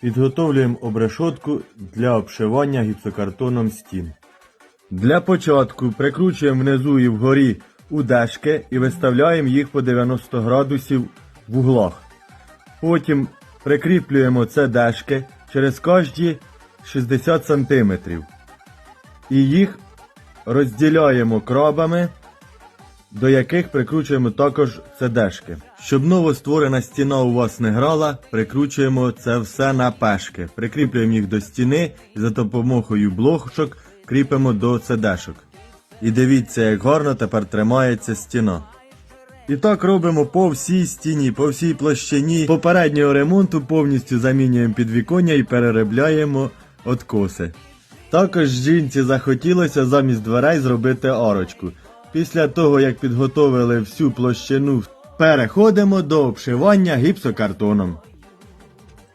Підготовлюємо обрешотку для обшивання гіпсокартоном стін. Для початку прикручуємо внизу і вгорі удешки і виставляємо їх по 90 градусів в углах. Потім прикріплюємо це дешки через кожні 60 см. І їх розділяємо крабами, до яких прикручуємо також цедешки. Щоб новостворена стіна у вас не грала, прикручуємо це все на пешки. Прикріплюємо їх до стіни і за допомогою блошок кріпимо до цедешок. І дивіться, як гарно тепер тримається стіна. І так робимо по всій стіні, по всій площині попереднього ремонту повністю замінюємо підвіконня і переробляємо откоси. Також жінці захотілося замість дверей зробити арочку. Після того, як підготовили всю площину, переходимо до обшивання гіпсокартоном.